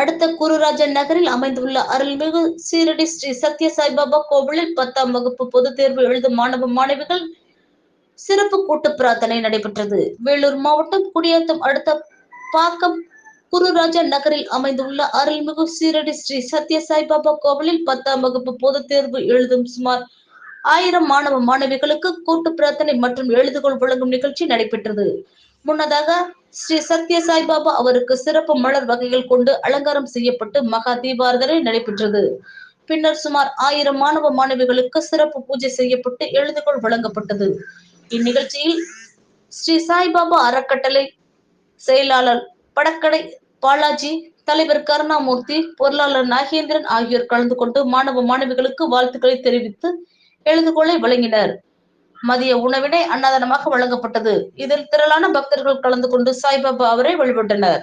அடுத்த குருராஜன் நகரில் அமைந்துள்ள அருள்மிகு சீரடி ஸ்ரீ சத்ய சாய்பாபா கோவிலில் பத்தாம் வகுப்பு பொதுத் தேர்வு எழுதும் மாணவ மாணவிகள் சிறப்பு கூட்டு பிரார்த்தனை நடைபெற்றது. வேலூர் மாவட்டம் குடியாத்தம் அடுத்த பாக்கம் குருராஜா நகரில் அமைந்துள்ள அருள்மிகு சீரடி ஸ்ரீ சத்ய சாய்பாபா கோவிலில் பத்தாம் வகுப்பு பொதுத் தேர்வு எழுதும் சுமார் ஆயிரம் மாணவ மாணவிகளுக்கு கூட்டு பிரார்த்தனை மற்றும் எழுதுகோள் வழங்கும் நிகழ்ச்சி நடைபெற்றது. முன்னதாக ஸ்ரீ சத்ய சாய்பாபா அவருக்கு சிறப்பு மலர் வகைகள் கொண்டு அலங்காரம் செய்யப்பட்டு மகா தீபாரதனை நடைபெற்றது. பின்னர் சுமார் ஆயிரம் மாணவ மாணவிகளுக்கு சிறப்பு பூஜை செய்யப்பட்டு எழுதுகோள் வழங்கப்பட்டது. இந்நிகழ்ச்சியில் ஸ்ரீ சாய்பாபா அறக்கட்டளை செயலாளர் படக்கடை பாலாஜி தலைவர் கருணாமூர்த்தி பொருளாளர் நாகேந்திரன் ஆகியோர் கலந்து கொண்டு மாணவ மாணவிகளுக்கு வாழ்த்துக்களை தெரிவித்து எழுதுகோளை வழங்கினர். மதிய உணவினை அன்னதானமாக வழங்கப்பட்டது. இதில் திரளான பக்தர்கள் கலந்து கொண்டு சாய்பாபா அவரை வழிபட்டனர்.